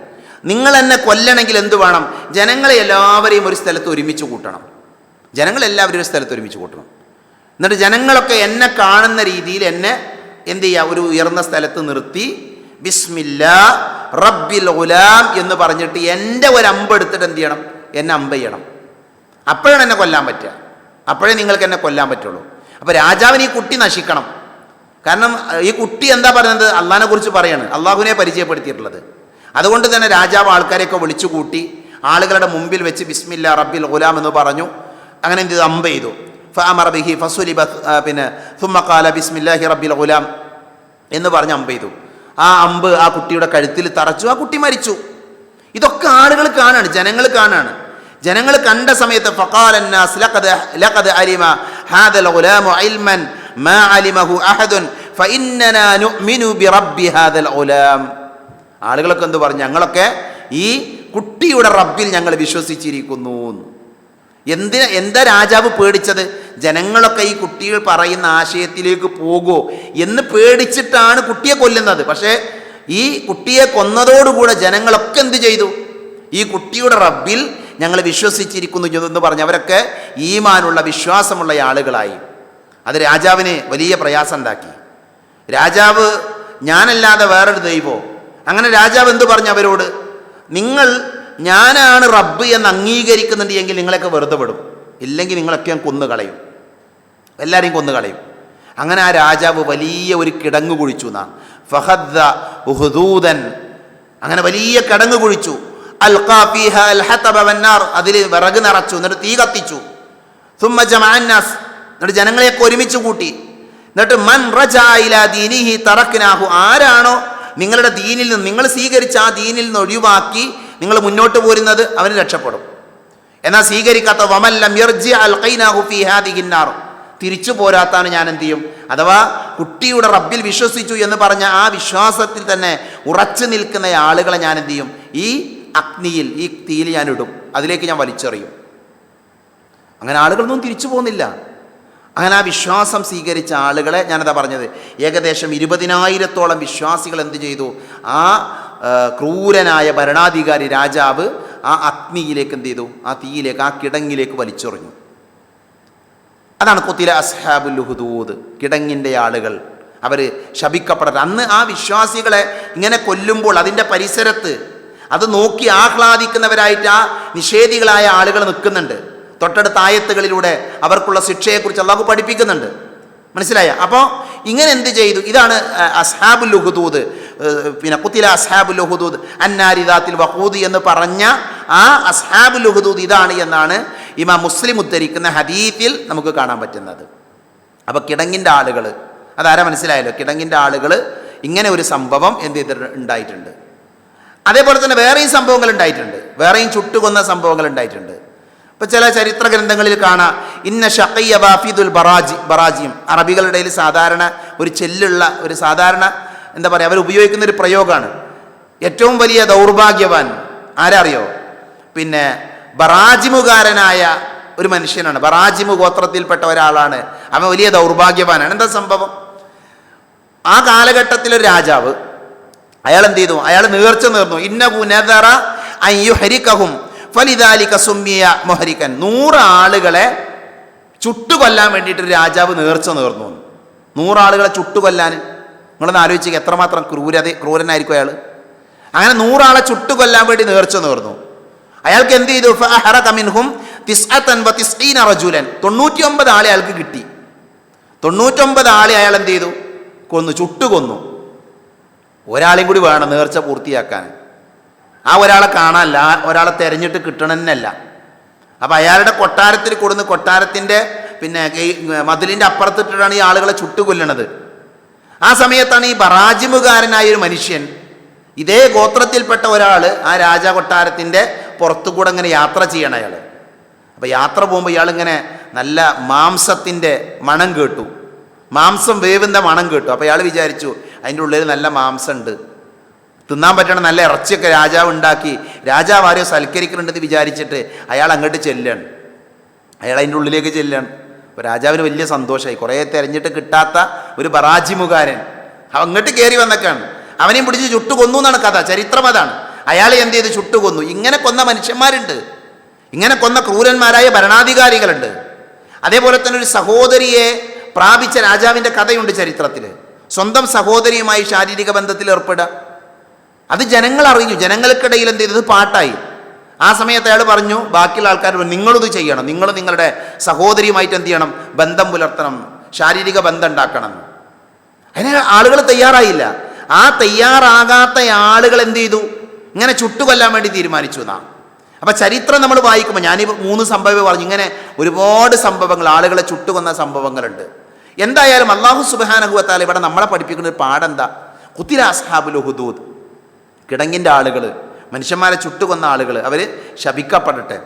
നിങ്ങൾ എന്നെ കൊല്ലണമെങ്കിൽ എന്തു വേണം? ജനങ്ങളെ എല്ലാവരെയും ഒരു സ്ഥലത്ത് ഒരുമിച്ച് കൂട്ടണം. ജനങ്ങളെല്ലാവരും ഒരു സ്ഥലത്ത് ഒരുമിച്ച് കൂട്ടണം. എന്നിട്ട് ജനങ്ങളൊക്കെ എന്നെ കാണുന്ന രീതിയിൽ എന്നെ എന്ത് ചെയ്യുക ഒരു ഉയർന്ന സ്ഥലത്ത് നിർത്തി ബിസ്മില്ല റബ്ബിൽ ഗുലാം എന്ന് പറഞ്ഞിട്ട് എന്റെ ഒരു അമ്പ് എടുത്തിട്ട് എന്ത് ചെയ്യണം? എന്നെ അമ്പ് ചെയ്യണം. അപ്പോഴാണ് എന്നെ കൊല്ലാൻ പറ്റുക. അപ്പോഴേ നിങ്ങൾക്ക് എന്നെ കൊല്ലാൻ പറ്റുള്ളൂ. അപ്പോൾ രാജാവിന് ഈ കുട്ടി നശിക്കണം. കാരണം ഈ കുട്ടി എന്താ പറയുന്നത്? അള്ളാഹിനെ കുറിച്ച് പറയാണ്. അള്ളാഹുവിനെ പരിചയപ്പെടുത്തിയിട്ടുള്ളത്. അതുകൊണ്ട് തന്നെ രാജാവ് ആൾക്കാരെയൊക്കെ വിളിച്ചു കൂട്ടി ആളുകളുടെ മുമ്പിൽ വെച്ച് ബിസ്മില്ല റബ്ബിൽ ഗുലാം എന്ന് പറഞ്ഞു. അങ്ങനെ എന്ത് അമ്പ ചെയ്തു. ഫാമറബിഹി ബിഹി ഫസുലിബ പിന്നെ സുമ്മക്കാല ബിസ്മില്ലാഹി റബ്ബിൽ ഗുലാം എന്ന് പറഞ്ഞ് അമ്പ ചെയ്തു. ആ അമ്പ് ആ കുട്ടിയുടെ കഴുത്തിൽ തറച്ചു. ആ കുട്ടി മരിച്ചു. ഇതൊക്കെ ആളുകൾ കാണാണ് ജനങ്ങൾ കാണാണ്. ജനങ്ങൾ കണ്ട സമയത്ത് ഫക്കാലന്നാസ് ലഖദ് ലഖദ് ഹാദൽ ഗുലാമു ഇൽമൻ മാ അലിമഹു അഹദുൻ ആളുകളൊക്കെ എന്ത് പറഞ്ഞു? ഞങ്ങളൊക്കെ ഈ കുട്ടിയുടെ റബ്ബിൽ ഞങ്ങൾ വിശ്വസിച്ചിരിക്കുന്നു എന്തിന എന്താ രാജാവ് പേടിച്ചത്? ജനങ്ങളൊക്കെ ഈ കുട്ടികൾ പറയുന്ന ആശയത്തിലേക്ക് പോകുമോ എന്ന് പേടിച്ചിട്ടാണ് കുട്ടിയെ കൊല്ലുന്നത്. പക്ഷേ ഈ കുട്ടിയെ കൊന്നതോടുകൂടെ ജനങ്ങളൊക്കെ എന്ത് ചെയ്തു? ഈ കുട്ടിയുടെ റബ്ബിൽ ഞങ്ങൾ വിശ്വസിച്ചിരിക്കുന്നു എന്ന് പറഞ്ഞ് അവരൊക്കെ ഈമാനുള്ള വിശ്വാസമുള്ള ആളുകളായി. അത് രാജാവിന് വലിയ പ്രയാസം ഉണ്ടാക്കി രാജാവ് ഞാനല്ലാതെ വേറൊരു ദൈവോ? അങ്ങനെ രാജാവ് എന്തു പറഞ്ഞു അവരോട്? നിങ്ങൾ ഞാനാണ് റബ്ബ് എന്ന് അംഗീകരിക്കുന്നുണ്ട് എങ്കിൽ നിങ്ങളൊക്കെ വെറുതെ വിടും. ഇല്ലെങ്കിൽ നിങ്ങളൊക്കെ ഞാൻ കൊന്നുകളയും. എല്ലാവരെയും കൊന്നുകളയും. അങ്ങനെ ആ രാജാവ് വലിയ ഒരു കിടങ്ങ് കുഴിച്ചു എന്നാ. ഫഹദ്ദ ഉഹദൂദൻ. അങ്ങനെ വലിയ കിടങ്ങ് കുഴിച്ചു. വന്നാർ അതിൽ വിറക് നിറച്ചു എന്നിട്ട് തീ കത്തിച്ചു. സുമ്മ ജമാഅന്നാസ് എന്നിട്ട് ജനങ്ങളെയൊക്കെ ഒരുമിച്ച് കൂട്ടി. എന്നിട്ട് മൻ റജായില ദീനിഹി തറക്നാഹു. ആരാണോ നിങ്ങളുടെ ദീനിൽ നിന്ന് നിങ്ങൾ സ്വീകരിച്ച ആ ദീനിൽ നിന്ന് ഒഴിവാക്കി നിങ്ങൾ മുന്നോട്ട് പോരുന്നത് അവന് രക്ഷപ്പെടും. എന്നാൽ സ്വീകരിക്കാത്ത വമല്ലം ഫീ തിരിച്ചു പോരാത്താണ് ഞാൻ എന്ത് ചെയ്യും? അഥവാ കുട്ടിയുടെ റബ്ബിൽ വിശ്വസിച്ചു എന്ന് പറഞ്ഞ ആ വിശ്വാസത്തിൽ തന്നെ ഉറച്ചു നിൽക്കുന്ന ആളുകളെ ഞാൻ എന്ത് ചെയ്യും? ഈ അഗ്നിയിൽ ഈ തീയിൽ ഞാൻ ഇടും. അതിലേക്ക് ഞാൻ വലിച്ചെറിയും. അങ്ങനെ ആളുകളൊന്നും തിരിച്ചു പോകുന്നില്ല. അങ്ങനെ ആ വിശ്വാസം സ്വീകരിച്ച ആളുകളെ ഞാനതാ പറഞ്ഞത്. ഏകദേശം ഇരുപതിനായിരത്തോളം വിശ്വാസികൾ എന്ത് ചെയ്തു? ആ ക്രൂരനായ ഭരണാധികാരി രാജാവ് ആ അഗ്നിയിലേക്ക് എന്ത് ചെയ്തു? ആ തീയിലേക്ക് ആ കിടങ്ങിലേക്ക് വലിച്ചെറിഞ്ഞു. അതാണ് കൊത്തിലെ അസ്ഹാബുൽ ഹുദൂദ് കിടങ്ങിന്റെ ആളുകൾ. അവർ ശപിക്കപ്പെടട്ടെ അന്ന് ആ വിശ്വാസികളെ ഇങ്ങനെ കൊല്ലുമ്പോൾ അതിന്റെ പരിസരത്ത് അത് നോക്കി ആഹ്ലാദിക്കുന്നവരായിട്ട് ആ നിഷേധികളായ ആളുകൾ നിൽക്കുന്നുണ്ട്. തൊട്ടടുത്ത ആയത്തുകളിലൂടെ അവർക്കുള്ള ശിക്ഷയെക്കുറിച്ച് അള്ളാഹു പഠിപ്പിക്കുന്നുണ്ട്. മനസ്സിലായ? അപ്പോൾ ഇങ്ങനെ എന്ത് ചെയ്തു? ഇതാണ് അസ്ഹാബുൽ ഹുദൂദ് പിന്നെ കുത്തില അസ്ഹാബുൽ ഹുദൂദ് അന്നാരിദാത്തിൽ വഹൂദ് എന്ന് പറഞ്ഞ ആ അസ്ഹാബുൽ ഹുദൂദ് ഇതാണ് എന്നാണ് ഇമാ മുസ്ലിം ഉദ്ധരിക്കുന്ന ഹദീത്തിൽ നമുക്ക് കാണാൻ പറ്റുന്നത്. അപ്പോൾ കിടങ്ങിന്റെ ആളുകൾ അതാരാ മനസ്സിലായല്ലോ? കിടങ്ങിന്റെ ആളുകൾ ഇങ്ങനെ ഒരു സംഭവം എന്ത് ചെയ്തിട്ട് ഉണ്ടായിട്ടുണ്ട്. അതേപോലെ തന്നെ വേറെയും സംഭവങ്ങൾ ഉണ്ടായിട്ടുണ്ട്. വേറെയും ചുട്ടുകൊന്ന സംഭവങ്ങൾ ഉണ്ടായിട്ടുണ്ട്. ഇപ്പൊ ചില ചരിത്ര ഗ്രന്ഥങ്ങളിൽ കാണാം. ഇന്ന ഷഖയ്യ ബാഫിദുൽ ബറാജി ബറാജിയും. അറബികളുടെ ഇടയിൽ സാധാരണ ഒരു ചെല്ലുള്ള ഒരു സാധാരണ എന്താ പറയുക അവർ ഉപയോഗിക്കുന്ന ഒരു പ്രയോഗമാണ് ഏറ്റവും വലിയ ദൗർഭാഗ്യവാൻ ആരറിയോ? പിന്നെ ബറാജിമുകാരനായ ഒരു മനുഷ്യനാണ്. ബറാജിമു ഗോത്രത്തിൽപ്പെട്ട ഒരാളാണ്. അവൻ വലിയ ദൗർഭാഗ്യവാനാണ്. എന്താ സംഭവം? ആ കാലഘട്ടത്തിലെ രാജാവ് അയാൾ എന്ത് ചെയ്തു? അയാൾ നേർച്ച നേർന്നു. ഇന്നഹു അയ്യു അയ്യുഹരിക്കഹും ഫലിദാലിക സുമ്മിയ മൊഹരിക്കൻ. നൂറ് ആളുകളെ ചുട്ടുകൊല്ലാൻ വേണ്ടിയിട്ട് രാജാവ് നേർച്ച നേർന്നു നൂറാളുകളെ ചുട്ടുകൊല്ലാൻ. നിങ്ങളൊന്ന് ആലോചിക്കുക എത്രമാത്രം ക്രൂരത ക്രൂരനായിരിക്കും അയാൾ അങ്ങനെ നൂറാളെ ചുട്ടുകൊല്ലാൻ വേണ്ടി നേർച്ച നേർന്നു. അയാൾക്ക് എന്ത് ചെയ്തു? മിൻഹും റജുലൻ. തൊണ്ണൂറ്റിയൊമ്പത് ആളെ അയാൾക്ക് കിട്ടി. തൊണ്ണൂറ്റൊമ്പത് ആളെ അയാൾ എന്ത് ചെയ്തു? കൊന്നു ചുട്ടുകൊന്നു. ഒരാളെയും കൂടി വേണം നേർച്ച പൂർത്തിയാക്കാൻ. ആ ഒരാളെ കാണാനല്ല ആ ഒരാളെ തിരഞ്ഞിട്ട് കിട്ടണമെന്നല്ല അപ്പം അയാളുടെ കൊട്ടാരത്തിൽ കൊടുന്ന് കൊട്ടാരത്തിന്റെ പിന്നെ ഈ മതിലിന്റെ അപ്പുറത്തിട്ടിട്ടാണ് ഈ ആളുകളെ ചുട്ടുകൊല്ലണത്. ആ സമയത്താണ് ഈ ബറാജിമുകാരനായ ഒരു മനുഷ്യൻ ഇതേ ഗോത്രത്തിൽപ്പെട്ട ഒരാൾ ആ രാജ കൊട്ടാരത്തിന്റെ പുറത്തുകൂടെ ഇങ്ങനെ യാത്ര ചെയ്യണം അയാൾ അപ്പോൾ യാത്ര പോകുമ്പോൾ ഇയാളിങ്ങനെ നല്ല മാംസത്തിന്റെ മണം കേട്ടു. മാംസം വേവുന്ന മണം കേട്ടു. അപ്പോൾ ഇയാൾ വിചാരിച്ചു അതിന്റെ ഉള്ളിൽ നല്ല മാംസം ഉണ്ട് തിന്നാൻ പറ്റണ നല്ല ഇറച്ചിയൊക്കെ രാജാവ് ഉണ്ടാക്കി. രാജാവ് ആരെയോ സൽക്കരിക്കുന്നുണ്ടെന്ന് വിചാരിച്ചിട്ട് അയാൾ അങ്ങോട്ട് ചെല്ലാണ്. അയാൾ അതിന്റെ ഉള്ളിലേക്ക് ചെല്ലാണ്. രാജാവിന് വലിയ സന്തോഷമായി. കുറേ തെരഞ്ഞിട്ട് കിട്ടാത്ത ഒരു പരാജിമുകാരൻ അങ്ങോട്ട് കയറി വന്നൊക്കെയാണ് അവനെയും പിടിച്ച് ചുട്ടു കൊന്നു എന്നാണ് കഥ. ചരിത്രം അതാണ്. അയാളെ എന്ത് ചെയ്ത്? ചുട്ടു കൊന്നു. ഇങ്ങനെ കൊന്ന മനുഷ്യന്മാരുണ്ട്. ഇങ്ങനെ കൊന്ന ക്രൂരന്മാരായ ഭരണാധികാരികളുണ്ട്. അതേപോലെ തന്നെ ഒരു സഹോദരിയെ പ്രാപിച്ച രാജാവിന്റെ കഥയുണ്ട് ചരിത്രത്തിൽ. സ്വന്തം സഹോദരിയുമായി ശാരീരിക ബന്ധത്തിൽ ഏർപ്പെടുക. അത് ജനങ്ങൾ അറിഞ്ഞു ജനങ്ങൾക്കിടയിൽ എന്ത് ചെയ്തത് പാട്ടായി. ആ സമയത്ത് അയാൾ പറഞ്ഞു ബാക്കിയുള്ള ആൾക്കാർ നിങ്ങളിത് ചെയ്യണം. നിങ്ങൾ നിങ്ങളുടെ സഹോദരിയുമായിട്ട് എന്ത് ചെയ്യണം? ബന്ധം പുലർത്തണം. ശാരീരിക ബന്ധം ഉണ്ടാക്കണം. അതിന് ആളുകൾ തയ്യാറായില്ല. ആ തയ്യാറാകാത്ത ആളുകൾ എന്ത് ചെയ്തു? ഇങ്ങനെ ചുട്ടുകൊല്ലാൻ വേണ്ടി തീരുമാനിച്ചു എന്നാ. അപ്പൊ ചരിത്രം നമ്മൾ വായിക്കുമ്പോൾ ഞാൻ മൂന്ന് സംഭവം പറഞ്ഞു. ഇങ്ങനെ ഒരുപാട് സംഭവങ്ങൾ ആളുകളെ ചുട്ടുകൊന്ന സംഭവങ്ങളുണ്ട്. എന്തായാലും അള്ളാഹു സുബാനഹുവത്താൽ ഇവിടെ നമ്മളെ പഠിപ്പിക്കുന്ന ഒരു പാടെന്താ കുത്തിര അസ്ഹാബുൽ ഹുദൂദ്. കിടങ്ങിന്റെ ആളുകൾ മനുഷ്യന്മാരെ ചുട്ടുകൊന്ന ആളുകൾ അവർ ശപിക്കപ്പെടട്ടെ.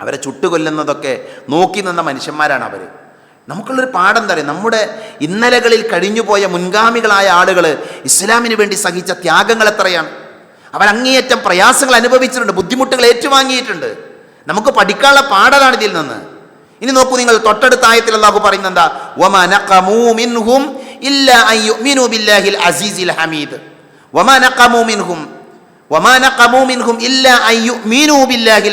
അവരെ ചുട്ടുകൊല്ലുന്നതൊക്കെ നോക്കി നിന്ന മനുഷ്യന്മാരാണ് അവർ നമുക്കുള്ളൊരു പാഠം എന്താ നമ്മുടെ ഇന്നലകളിൽ കഴിഞ്ഞുപോയ മുൻഗാമികളായ ആളുകൾ ഇസ്ലാമിന് വേണ്ടി സഹിച്ച ത്യാഗങ്ങൾ എത്രയാണ്? അവർ അങ്ങേയറ്റം പ്രയാസങ്ങൾ അനുഭവിച്ചിട്ടുണ്ട് ബുദ്ധിമുട്ടുകൾ ഏറ്റുവാങ്ങിയിട്ടുണ്ട്. നമുക്ക് പഠിക്കാനുള്ള പാഠമാണ് ഇതിൽ നിന്ന്. ഇനി നോക്കൂ നിങ്ങൾ തൊട്ടടുത്ത ആയത്തിൽ അള്ളാഹു പറയുന്നത് എന്താ? "വമാ നഖമൂ മിൻഹും ഇല്ലാ അൻ ബില്ലാഹിൽ അസീസിൽ ഹമീദ്.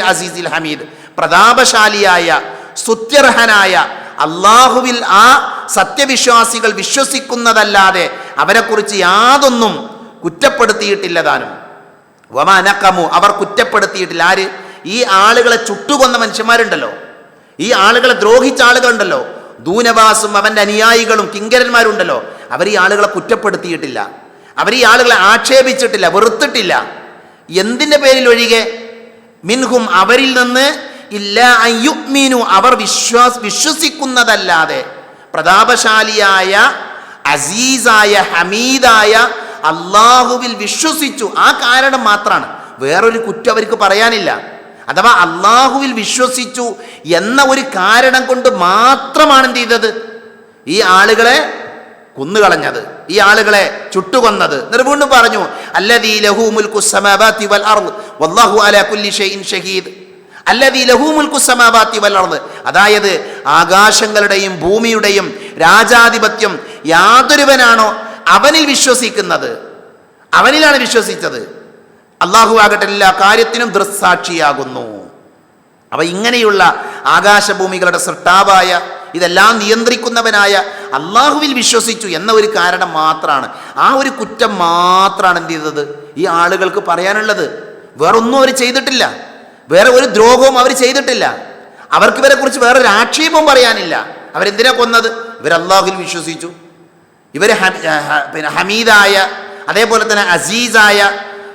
അസീസിൽ ഹമീദ്. പ്രതാപശാലിയായ സ്തുത്യർഹനായ അള്ളാഹുവിൽ ആ സത്യവിശ്വാസികൾ വിശ്വസിക്കുന്നതല്ലാതെ അവരെക്കുറിച്ച് യാതൊന്നും കുറ്റപ്പെടുത്തിയിട്ടില്ല താനും വമാനക്കമു അവർ കുറ്റപ്പെടുത്തിയിട്ടില്ല. ആര്? ഈ ആളുകളെ ചുട്ടുകൊന്ന മനുഷ്യന്മാരുണ്ടല്ലോ. ഈ ആളുകളെ ദ്രോഹിച്ച ആളുകളുണ്ടല്ലോ. ദൂനവാസും അവന്റെ അനുയായികളും കിങ്കരന്മാരുണ്ടല്ലോ. അവർ ഈ ആളുകളെ കുറ്റപ്പെടുത്തിയിട്ടില്ല. അവർ ഈ ആളുകളെ ആക്ഷേപിച്ചിട്ടില്ല വെറുത്തിട്ടില്ല. എന്തിന്റെ പേരിൽ ഒഴികെ? മിൻഹും അവരിൽ നിന്ന് ഇല്ല അയ്യുഗ്മീനു അവർ വിശ്വാസ് വിശ്വസിക്കുന്നതല്ലാതെ പ്രതാപശാലിയായ അസീസായ ഹമീദായ അള്ളാഹുവിൽ വിശ്വസിച്ചു. ആ കാരണം മാത്രമാണ് വേറൊരു കുറ്റം അവർക്ക് പറയാനില്ല. അഥവാ അള്ളാഹുവിൽ വിശ്വസിച്ചു എന്ന ഒരു കാരണം കൊണ്ട് മാത്രമാണ് എന്ത് ചെയ്തത്? ഈ ആളുകളെ കൊന്നുകളഞ്ഞത്. ഈ ആളുകളെ ചുട്ടുകൊന്നത്. എന്നിട്ട് വീണ്ടും പറഞ്ഞു അല്ലദീ വൽ വല്ലാഹു അലാ കുല്ലി ഷൈഇൻ ഷഹീദ്. അല്ലദീ വൽ അതായത് ആകാശങ്ങളുടെയും ഭൂമിയുടെയും രാജാധിപത്യം യാതൊരുവനാണോ അവനിൽ വിശ്വസിക്കുന്നത്? അവനിലാണ് വിശ്വസിച്ചത്. അള്ളാഹു ആകട്ടെ എല്ലാ കാര്യത്തിനും ദൃസാക്ഷിയാകുന്നു അപ്പൊ ഇങ്ങനെയുള്ള ആകാശഭൂമികളുടെ സൃഷ്ടാവായ ഇതെല്ലാം നിയന്ത്രിക്കുന്നവനായ അള്ളാഹുവിൽ വിശ്വസിച്ചു എന്ന ഒരു കാരണം മാത്രമാണ് ആ ഒരു കുറ്റം മാത്രമാണ് എന്ത് ചെയ്തത്? ഈ ആളുകൾക്ക് പറയാനുള്ളത്. വേറൊന്നും അവർ ചെയ്തിട്ടില്ല. വേറെ ഒരു ദ്രോഹവും അവർ ചെയ്തിട്ടില്ല. അവർക്ക് ഇവരെ കുറിച്ച് വേറെ ഒരു ആക്ഷേപവും പറയാനില്ല. അവരെന്തിനാ കൊന്നത്? ഇവർ അള്ളാഹുവിൽ വിശ്വസിച്ചു. ഇവർ പിന്നെ ഹമീദായ അതേപോലെ തന്നെ അസീസായ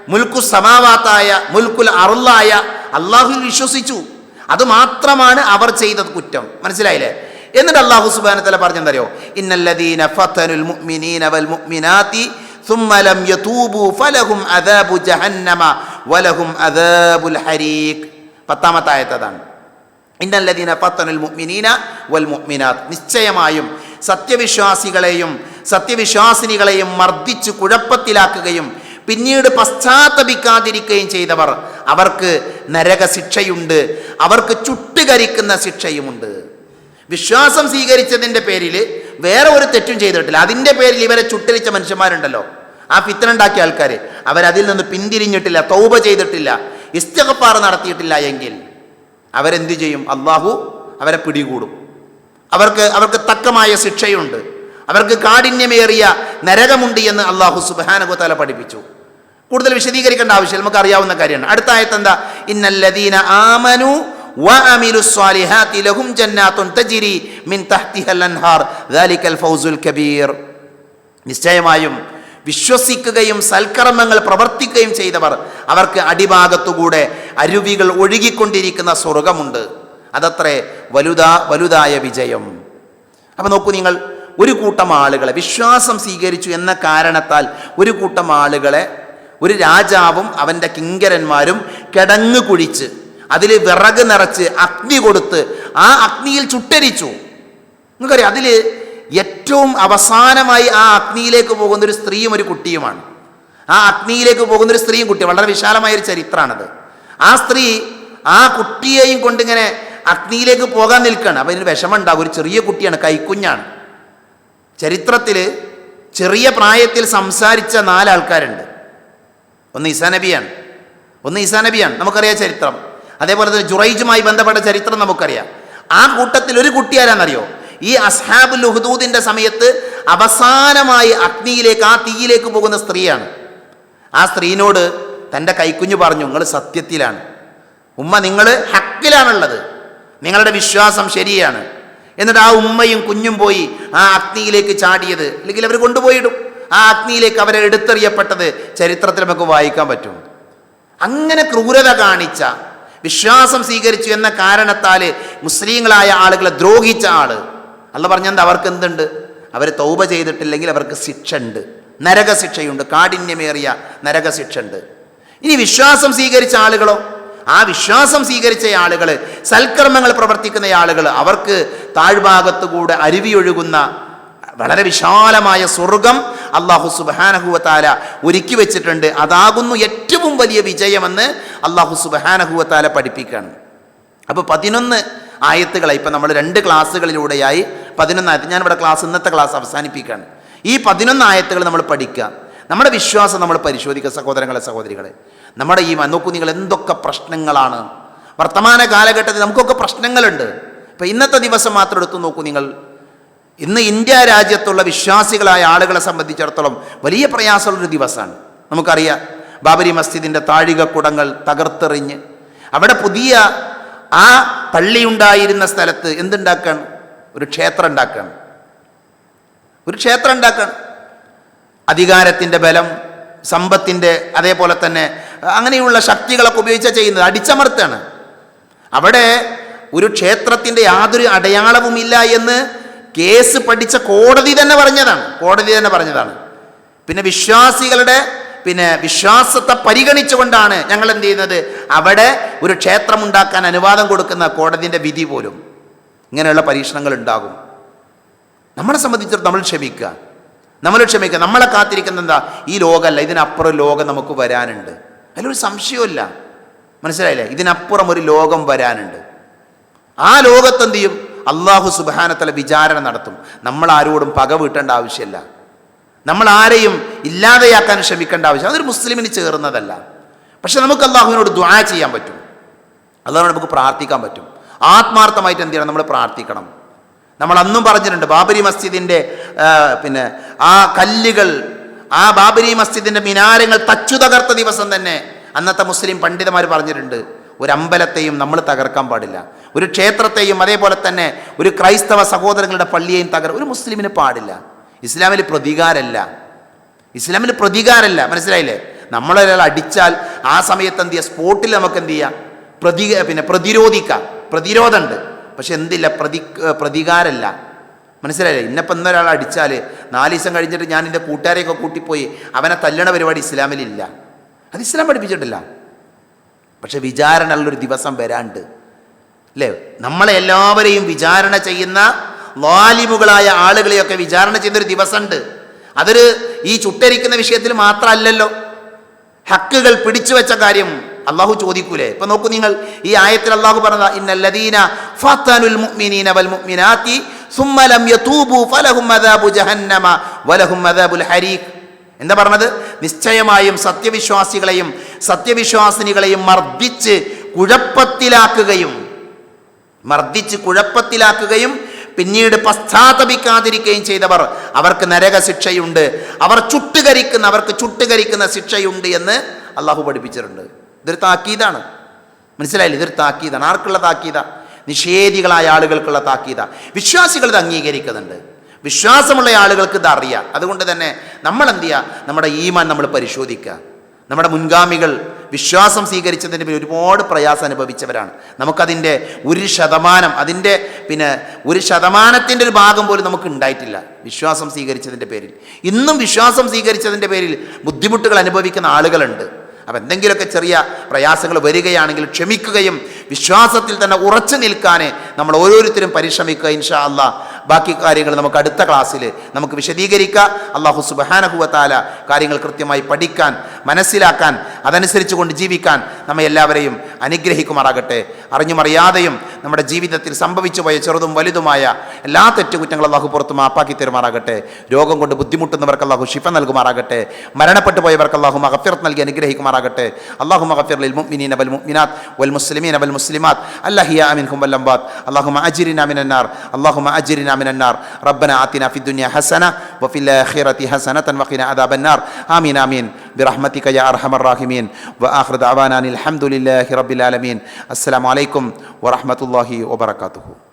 മുൽക്കു സമാവാത്തായ മുൽക്കുൽ അറുള്ളായ അള്ളാഹുവിൽ വിശ്വസിച്ചു. അതുമാത്രമാണ് അവർ ചെയ്തത് കുറ്റം. മനസ്സിലായില്ലേ? എന്നിട്ട് അള്ളാഹു സുബാനത്തല പറഞ്ഞെന്തറിയോ ഇന്നല്ലദീന ഫതനുൽ മുഅ്മിനീന വൽ മുഅ്മിനാത്തി ثم لم يتوبوا فلهم عذاب جهنم ولهم عذاب الحريق പത്താമത്തെ ആയത്തതാണ് ഇന്നല്ലദീന ഫത്തനുൽ മുഅ്മിനീന വൽ മുഅ്മിനാത്ത് നിശ്ചയമായും സത്യവിശ്വാസികളെയും സത്യവിശ്വാസിനികളെയും മർദ്ദിച്ചു കുഴപ്പത്തിലാക്കുകയും പിന്നീട് പശ്ചാത്തപിക്കാതിരിക്കുകയും ചെയ്തവർ അവർക്ക് നരക ശിക്ഷയുണ്ട് അവർക്ക് ചുട്ടുകരിക്കുന്ന ശിക്ഷയുമുണ്ട് വിശ്വാസം സ്വീകരിച്ചതിന്റെ പേരിൽ വേറെ ഒരു തെറ്റും ചെയ്തിട്ടില്ല. അതിന്റെ പേരിൽ ഇവരെ ചുട്ടരിച്ച മനുഷ്യന്മാരുണ്ടല്ലോ. ആ ഫിത്തനുണ്ടാക്കിയ ആൾക്കാർ അവരതിൽ നിന്ന് പിന്തിരിഞ്ഞിട്ടില്ല തൗബ ചെയ്തിട്ടില്ല ഇസ്തകപ്പാറ നടത്തിയിട്ടില്ല എങ്കിൽ അവരെന്ത് ചെയ്യും? അള്ളാഹു അവരെ പിടികൂടും. അവർക്ക് അവർക്ക് തക്കമായ ശിക്ഷയുണ്ട്. അവർക്ക് കാഠിന്യമേറിയ നരകമുണ്ട് എന്ന് അള്ളാഹു സുബാനകുത്തല പഠിപ്പിച്ചു. കൂടുതൽ വിശദീകരിക്കേണ്ട ആവശ്യം നമുക്ക് അറിയാവുന്ന കാര്യമാണ്. അടുത്ത ആയത്ത് എന്താ? ഇന്നല്ലദീന ആമനു നിശ്ചയമായും വിശ്വസിക്കുകയും സൽക്കർമ്മങ്ങൾ പ്രവർത്തിക്കുകയും ചെയ്തവർ അവർക്ക് അടിഭാഗത്തുകൂടെ അരുവികൾ ഒഴുകിക്കൊണ്ടിരിക്കുന്ന സ്വർഗമുണ്ട്. അതത്രേ വലുതാ വലുതായ വിജയം. അപ്പം നോക്കൂ നിങ്ങൾ ഒരു കൂട്ടം ആളുകളെ വിശ്വാസം സ്വീകരിച്ചു എന്ന കാരണത്താൽ ഒരു കൂട്ടം ആളുകളെ ഒരു രാജാവും അവന്റെ കിങ്കരന്മാരും കിടങ്ങ് കുഴിച്ച് അതിൽ വിറക് നിറച്ച് അഗ്നി കൊടുത്ത് ആ അഗ്നിയിൽ ചുട്ടരിച്ചു. നിങ്ങൾക്കറിയാം അതിൽ ഏറ്റവും അവസാനമായി ആ അഗ്നിയിലേക്ക് പോകുന്ന ഒരു സ്ത്രീയും ഒരു കുട്ടിയുമാണ്. ആ അഗ്നിയിലേക്ക് പോകുന്ന ഒരു സ്ത്രീയും കുട്ടിയും വളരെ വിശാലമായ ഒരു ചരിത്രമാണത് ആ സ്ത്രീ ആ കുട്ടിയെയും കൊണ്ടിങ്ങനെ അഗ്നിയിലേക്ക് പോകാൻ നിൽക്കുകയാണ്. അപ്പം ഇതിന് വിഷമം ഉണ്ടാകും ഒരു ചെറിയ കുട്ടിയാണ് കൈക്കുഞ്ഞാണ്. ചരിത്രത്തിൽ ചെറിയ പ്രായത്തിൽ സംസാരിച്ച നാലാൾക്കാരുണ്ട്. ഒന്ന് ഈസാനബിയാണ് ഒന്ന് ഈസാനബിയാണ് നമുക്കറിയാം ചരിത്രം. അതേപോലെ തന്നെ ജുറൈജുമായി ബന്ധപ്പെട്ട ചരിത്രം നമുക്കറിയാം. ആ കൂട്ടത്തിൽ ഒരു കുട്ടി ആരാന്നറിയോ? ഈ അസ്ഹാബുൽ ഉഹദൂദിന്റെ സമയത്ത് അവസാനമായി അഗ്നിയിലേക്ക് ആ തീയിലേക്ക് പോകുന്ന സ്ത്രീയാണ്. ആ സ്ത്രീനോട് തന്റെ കൈക്കുഞ്ഞു പറഞ്ഞു നിങ്ങൾ സത്യത്തിലാണ്. ഉമ്മ നിങ്ങൾ ഹക്കിലാണുള്ളത്. നിങ്ങളുടെ വിശ്വാസം ശരിയാണ്. എന്നിട്ട് ആ ഉമ്മയും കുഞ്ഞും പോയി ആ അഗ്നിയിലേക്ക് ചാടിയത്. അല്ലെങ്കിൽ അവർ കൊണ്ടുപോയിടും. ആ അഗ്നിയിലേക്ക് അവരെ എടുത്തെറിയപ്പെട്ടത് ചരിത്രത്തിൽ നമുക്ക് വായിക്കാൻ പറ്റും. അങ്ങനെ ക്രൂരത കാണിച്ച വിശ്വാസം സ്വീകരിച്ചു എന്ന കാരണത്താൽ മുസ്ലിങ്ങളായ ആളുകളെ ദ്രോഹിച്ച ആൾ അല്ല പറഞ്ഞെന്താ? അവർക്ക് എന്തുണ്ട്? അവർ തൗബ ചെയ്തിട്ടില്ലെങ്കിൽ അവർക്ക് ശിക്ഷ ഉണ്ട് നരകശിക്ഷയുണ്ട്. കാഠിന്യമേറിയ നരകശിക്ഷ ഉണ്ട് ഇനി വിശ്വാസം സ്വീകരിച്ച ആളുകളോ? ആ വിശ്വാസം സ്വീകരിച്ച ആളുകൾ സൽക്കർമ്മങ്ങൾ പ്രവർത്തിക്കുന്ന ആളുകൾ അവർക്ക് താഴ്ഭാഗത്തുകൂടെ അരുവിയൊഴുകുന്ന വളരെ വിശാലമായ സ്വർഗം അള്ളാഹു സുബാനഹുവത്താല ഒരുക്കി വെച്ചിട്ടുണ്ട്. അതാകുന്നു ഏറ്റവും വലിയ വിജയമെന്ന് അള്ളാഹു സുബാനഹുവത്താല പഠിപ്പിക്കുകയാണ് അപ്പോൾ പതിനൊന്ന് ആയത്തുകളെ ഇപ്പം നമ്മൾ രണ്ട് ക്ലാസ്സുകളിലൂടെയായി പതിനൊന്ന് ആയത്ത് ഞാനിവിടെ ക്ലാസ് ഇന്നത്തെ ക്ലാസ് അവസാനിപ്പിക്കുകയാണ് ഈ പതിനൊന്ന് ആയത്തുകൾ നമ്മൾ പഠിക്കുക. നമ്മുടെ വിശ്വാസം നമ്മൾ പരിശോധിക്കുക സഹോദരങ്ങളെ സഹോദരികളെ. നമ്മുടെ ഈ നോക്കൂ നിങ്ങൾ എന്തൊക്കെ പ്രശ്നങ്ങളാണ്. വർത്തമാന കാലഘട്ടത്തിൽ നമുക്കൊക്കെ പ്രശ്നങ്ങളുണ്ട്. ഇപ്പം ഇന്നത്തെ ദിവസം മാത്രം എടുത്തു നോക്കൂ നിങ്ങൾ. ഇന്ന് ഇന്ത്യ രാജ്യത്തുള്ള വിശ്വാസികളായ ആളുകളെ സംബന്ധിച്ചിടത്തോളം വലിയ പ്രയാസമുള്ളൊരു ദിവസമാണ്. നമുക്കറിയാം ബാബരി മസ്ജിദിന്റെ താഴികക്കുടങ്ങൾ തകർത്തെറിഞ്ഞ് അവിടെ പുതിയ ആ പള്ളി ഉണ്ടായിരുന്ന സ്ഥലത്ത് എന്തുണ്ടാക്കണം ഒരു ക്ഷേത്രം ഉണ്ടാക്കുകയാണ് ഒരു ക്ഷേത്രം ഉണ്ടാക്കണം അധികാരത്തിന്റെ ബലം സമ്പത്തിന്റെ അതേപോലെ തന്നെ അങ്ങനെയുള്ള ശക്തികളൊക്കെ ഉപയോഗിച്ച ചെയ്യുന്നത്. അടിച്ചമർത്താണ്. അവിടെ ഒരു ക്ഷേത്രത്തിന്റെ യാതൊരു അടയാളവുമില്ല എന്ന് കേസ് പഠിച്ച കോടതി തന്നെ പറഞ്ഞതാണ്. കോടതി തന്നെ പറഞ്ഞതാണ്. പിന്നെ വിശ്വാസികളുടെ പിന്നെ വിശ്വാസത്തെ പരിഗണിച്ചുകൊണ്ടാണ് ഞങ്ങൾ എന്ത് ചെയ്യുന്നത്? അവിടെ ഒരു ക്ഷേത്രം ഉണ്ടാക്കാൻ അനുവാദം കൊടുക്കുന്ന കോടതിന്റെ വിധി പോലും ഇങ്ങനെയുള്ള പരീക്ഷണങ്ങൾ ഉണ്ടാകും. നമ്മളെ സംബന്ധിച്ചിടത്തോളം നമ്മൾ ക്ഷമിക്കുക. നമ്മൾ ക്ഷമിക്കുക. നമ്മളെ കാത്തിരിക്കുന്ന എന്താ? ഈ ലോകമല്ല. ഇതിനപ്പുറം ലോകം നമുക്ക് വരാനുണ്ട്. അതിലൊരു സംശയമില്ല മനസ്സിലായില്ലേ? ഇതിനപ്പുറം ഒരു ലോകം വരാനുണ്ട്. ആ ലോകത്തെന്ത് ചെയ്യും? അള്ളാഹു സുബാനത്തല വിചാരണ നടത്തും. നമ്മൾ ആരോടും പക വീട്ടേണ്ട ആവശ്യമില്ല. നമ്മൾ ആരെയും ഇല്ലാതെയാക്കാൻ ശ്രമിക്കേണ്ട ആവശ്യം അതൊരു മുസ്ലിമിന് ചേർന്നതല്ല. പക്ഷെ നമുക്ക് അള്ളാഹുവിനോട് ദ്വാ ചെയ്യാൻ പറ്റും. അള്ളാഹുവിനോട് നമുക്ക് പ്രാർത്ഥിക്കാൻ പറ്റും. ആത്മാർത്ഥമായിട്ട് എന്ത് ചെയ്യണം? നമ്മൾ പ്രാർത്ഥിക്കണം. നമ്മൾ അന്നും പറഞ്ഞിട്ടുണ്ട് ബാബരി മസ്ജിദിന്റെ പിന്നെ ആ കല്ലുകൾ ആ ബാബരി മസ്ജിദിന്റെ മിനാരങ്ങൾ തച്ചു തകർത്ത ദിവസം തന്നെ അന്നത്തെ മുസ്ലിം പണ്ഡിതന്മാർ പറഞ്ഞിട്ടുണ്ട്. ഒരു അമ്പലത്തെയും നമ്മൾ തകർക്കാൻ പാടില്ല. ഒരു ക്ഷേത്രത്തെയും അതേപോലെ തന്നെ ഒരു ക്രൈസ്തവ സഹോദരങ്ങളുടെ പള്ളിയെയും തകർ ഒരു മുസ്ലിമിന് പാടില്ല. ഇസ്ലാമിൽ പ്രതികാരമല്ല ഇസ്ലാമിൽ പ്രതികാരമല്ല മനസ്സിലായില്ലേ? നമ്മളൊരാൾ അടിച്ചാൽ ആ സമയത്ത് എന്ത് ചെയ്യുക സ്പോട്ടിൽ നമുക്ക് എന്ത് ചെയ്യാം? പ്രതി പിന്നെ പ്രതിരോധിക്കാം. പ്രതിരോധമുണ്ട്. പക്ഷെ എന്തില്ല? പ്രതി പ്രതികാരമല്ല മനസ്സിലായില്ലേ? ഇന്നപ്പം ഇന്നൊരാൾ അടിച്ചാൽ നാല് ദിവസം കഴിഞ്ഞിട്ട് ഞാൻ എന്റെ കൂട്ടുകാരെയൊക്കെ കൂട്ടിപ്പോയി അവനെ തല്ലണ പരിപാടി ഇസ്ലാമിലില്ല. അത് ഇസ്ലാം പഠിപ്പിച്ചിട്ടില്ല. പക്ഷെ വിചാരണുള്ളൊരു ദിവസം വരാണ്ട്. അല്ലേ നമ്മളെ എല്ലാവരെയും വിചാരണ ചെയ്യുന്ന വാലിമുകളായ ആളുകളെയൊക്കെ വിചാരണ ചെയ്യുന്നൊരു ദിവസമുണ്ട്. അതൊരു ഈ ചുട്ടരിക്കുന്ന വിഷയത്തിൽ മാത്രമല്ലല്ലോ. ഹക്കുകൾ പിടിച്ചു വെച്ച കാര്യം അള്ളാഹു ചോദിക്കൂലേ? ഇപ്പൊ നോക്കൂ നിങ്ങൾ ഈ ആയത്തിൽ അള്ളാഹു പറഞ്ഞ ഇന്നല്ലദീന മുഅ്മിനീന വൽ മുഅ്മിനാത്തി ലം യതൂബു ഫലഹും ജഹന്നമ വലഹും ഹരീഖ്. എന്താ പറഞ്ഞത്? നിശ്ചയമായും സത്യവിശ്വാസികളെയും സത്യവിശ്വാസിനികളെയും മർദ്ദിച്ച് കുഴപ്പത്തിലാക്കുകയും മർദ്ദിച്ച് കുഴപ്പത്തിലാക്കുകയും പിന്നീട് പശ്ചാത്തപിക്കാതിരിക്കുകയും ചെയ്തവർ അവർക്ക് നരക ശിക്ഷയുണ്ട് അവർ ചുട്ടുകരിക്കുന്ന അവർക്ക് ചുട്ടുകരിക്കുന്ന ശിക്ഷയുണ്ട് എന്ന് അള്ളാഹു പഠിപ്പിച്ചിട്ടുണ്ട്. ഇതൊരു താക്കീതാണ്. മനസ്സിലായില്ല? ഇതൊരു താക്കീതാണ്. ആർക്കുള്ള താക്കീത? നിഷേധികളായ ആളുകൾക്കുള്ള താക്കീത. വിശ്വാസികൾ ഇത് അംഗീകരിക്കുന്നുണ്ട്. വിശ്വാസമുള്ള ആളുകൾക്ക് ഇത് അറിയാം. അതുകൊണ്ട് തന്നെ നമ്മൾ എന്ത് ചെയ്യുക നമ്മുടെ ഈമാൻ നമ്മൾ പരിശോധിക്കുക. നമ്മുടെ മുൻഗാമികൾ വിശ്വാസം സ്വീകരിച്ചതിന്റെ പേരിൽ ഒരുപാട് പ്രയാസം അനുഭവിച്ചവരാണ്. നമുക്കതിന്റെ ഒരു ശതമാനം അതിന്റെ പിന്നെ ഒരു ശതമാനത്തിന്റെ ഒരു ഭാഗം പോലും നമുക്ക് ഉണ്ടായിട്ടില്ല വിശ്വാസം സ്വീകരിച്ചതിന്റെ പേരിൽ. ഇന്നും വിശ്വാസം സ്വീകരിച്ചതിന്റെ പേരിൽ ബുദ്ധിമുട്ടുകൾ അനുഭവിക്കുന്ന ആളുകളുണ്ട്. അപ്പം എന്തെങ്കിലുമൊക്കെ ചെറിയ പ്രയാസങ്ങൾ വരികയാണെങ്കിൽ ക്ഷമിക്കുകയും വിശ്വാസത്തിൽ തന്നെ ഉറച്ചു നിൽക്കാനേ നമ്മൾ ഓരോരുത്തരും പരിശ്രമിക്കുക ഇൻഷാ അല്ലാ ബാക്കി കാര്യങ്ങൾ നമുക്ക് അടുത്ത ക്ലാസ്സിൽ നമുക്ക് വിശദീകരിക്കാം. അള്ളാഹു സുബഹാനഹുവത്താല കാര്യങ്ങൾ കൃത്യമായി പഠിക്കാൻ മനസ്സിലാക്കാൻ അതനുസരിച്ച് കൊണ്ട് ജീവിക്കാൻ നമ്മെ എല്ലാവരെയും അനുഗ്രഹിക്കുമാറാകട്ടെ. അറിഞ്ഞുമറിയാതെയും നമ്മുടെ ജീവിതത്തിൽ സംഭവിച്ചു പോയ ചെറുതും വലുതുമായ എല്ലാ തെറ്റുകുറ്റങ്ങളും അള്ളാഹു പുറത്തും മാപ്പാക്കി തരുമാറാകട്ടെ. രോഗം കൊണ്ട് ബുദ്ധിമുട്ടുന്നവർക്ക് അള്ളാഹു ശിഫ നൽകുമാറാകട്ടെ. മരണപ്പെട്ടു പോയവർക്ക് അള്ളാഹു മഹഫിറത്ത് നൽകി അനുഗ്രഹിക്കുമാറാകട്ടെ. അള്ളാഹു മഹഫിറിൽ മുഅ്മിനീന വൽ മുഅ്മിനാത്ത് വൽ മുസ്ലിമീന വൽ മുസ്ലിമാത്ത്. അല്ലാഹിയ അമിൻഹും വല്ലംബാത്ത് അള്ളാഹു അജിരിന മിനന്നാർ അള്ളാഹു അജിരി من النار. ربنا آتنا في الدنيا حسنة وفي الآخرة حسنة وقنا عذاب النار. آمين آمين. برحمتك يا أرحم الراحمين. وآخر دعوانا الحمد لله رب العالمين. السلام عليكم ورحمة الله وبركاته.